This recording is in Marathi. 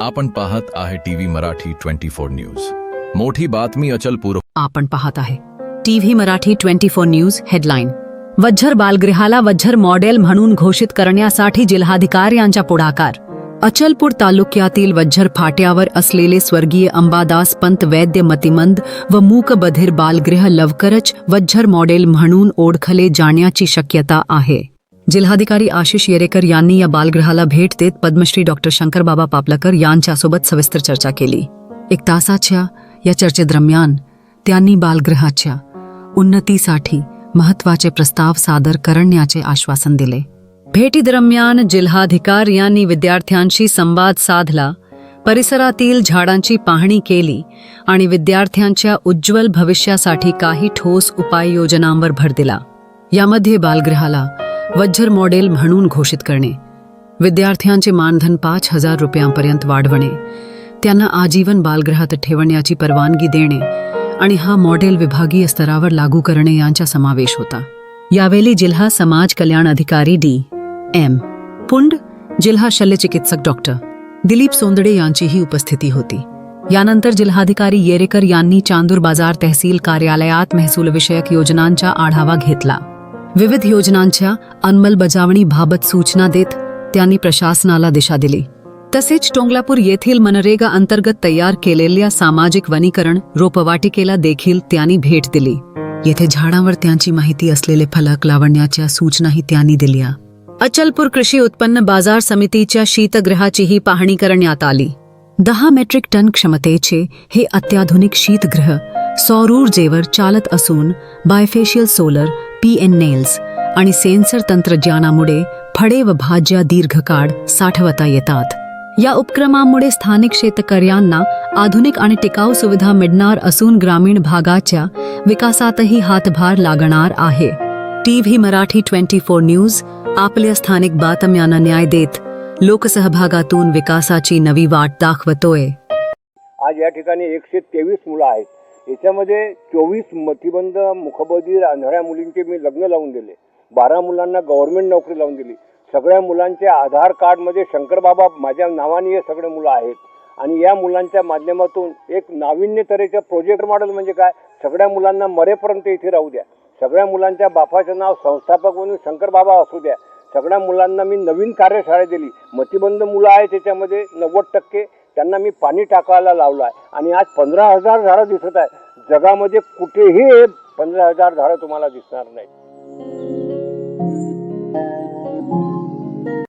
आपण पाहत आहे TV Marathi twenty four news. मोठी बातमी अचलपूर आपण पाहत आहे. TV Marathi twenty four news headline. Vazzar बालगृहाला Vazzar model म्हणून घोषित करण्यासाठी जिल्हाधिकारी यांचा पुढाकार. अचलपूर तालुक्यातील वज्झर फाट्यावर असलेले स्वर्गीय अंबादास पंत वैद्य मतिमंद व मूक बधिर बालगृह लवकरच वज्झर मॉडेल म्हणून ओळखले जाण्याची शक्यता आहे. जिल्हाधिकारी आशिष येरेकर यांनी या बालगृहाला भेट देत पद्मश्री डॉक्टर शंकरबाबा पापलकर यांच्यासोबत सविस्तर चर्चा केली. एक तासाच्या या चर्चेदरम्यान त्यांनी बालगृहाच्या उन्नतीसाठी महत्त्वाचे प्रस्ताव सादर करण्याचे आश्वासन दिले. भेटीदरम्यान जिल्हाधिकार यांनी विद्यार्थ्यांशी संवाद साधला परिसरातील झाडांची पाहणी केली आणि विद्यार्थ्यांच्या उज्ज्वल भविष्यासाठी काही ठोस उपाययोजनांवर भर दिला. यामध्ये बालगृहाला वज्जर मॉडेल म्हणून घोषित करणे. विद्यार्थ्यांचे मानधन पाच हजार रुपयांपर्यंत वाढवणे. त्यांना आजीवन बालगृहात ठेवण्याची परवानगी देणे आणि हा मॉडेल विभागीय स्तरावर लागू करणे यांचा समावेश होता. यावेळी जिल्हा समाज कल्याण अधिकारी डी. एम. पुंड जिल्हा शल्यचिकित्सक डॉक्टर दिलीप सोंदडे यांचीही उपस्थिती होती. यानंतर जिल्हाधिकारी येरेकर यांनी चांदूर बाजार तहसील कार्यालयात महसूल विषयक योजनांचा आढावा घेतला. विविध योजनांच्या अंमलबजावणीबाबत सूचना देत त्यांनी प्रशासनाला दिशा दिली. तसेच टोंगलापूर येथील मनरेगा अंतर्गत तयार केलेल्या सामाजिक वनीकरण रोपवाटिकेला देखील त्यांनी भेट दिली. येथे झाडांवर त्यांची माहिती असलेले फलक लावण्याच्या सूचनाही त्यांनी दिल्या. अचलपूर कृषी उत्पन्न बाजार समितीच्या शीतगृहाचीही पाहणी करण्यात आली. दहा मेट्रिक टन क्षमतेचे हे अत्याधुनिक शीतगृह सौर ऊर्जेवर चालत असून bifacial solar panels आणि सेन्सर तंत्रज्ञानामुळे फळे व भाज्या दीर्घकाळ साठवता येतात. या उपक्रमामुळे स्थानिक शेतकऱ्यांना आधुनिक आणि टिकाऊ सुविधा मिळणार असून ग्रामीण भागाच्या विकासातही हातभार लागणार आहे. TV Marathi twenty four news आपल्या स्थानिक बातम्यांना न्याय देत लोकसहभागातून विकासाची नवी वाट दाखवतोय. आज या ठिकाणी एकशे तेवीस मुलं आहेत. याच्यामध्ये चोवीस मतिबंद मुखबधीर आंधळ्या मुलींचे मी लग्न लावून दिले. बारा मुलांना गव्हर्नमेंट नोकरी लावून दिली. सगळ्या मुलांचे आधार कार्डमध्ये शंकरबाबा माझ्या नावाने हे सगळे मुलं आहेत. आणि या मुलांच्या माध्यमातून एक नाविन्य तऱ्हेचं प्रोजेक्ट मॉडेल म्हणजे काय? सगळ्या मुलांना मरेपर्यंत इथे राहू द्या. सगळ्या मुलांच्या बापाचं नाव संस्थापक म्हणून शंकरबाबा असू द्या. सगळ्या मुलांना मी नवीन कार्यशाळा दिली. मतिबंद मुलं आहे त्याच्यामध्ये नव्वद टक्के. त्यांना मी पाणी टाकायला लावलं आहे आणि आज पंधरा हजार झाडं दिसत आहे जगामध्ये कुठेही पंधरा हजार झाडं तुम्हाला दिसणार नाही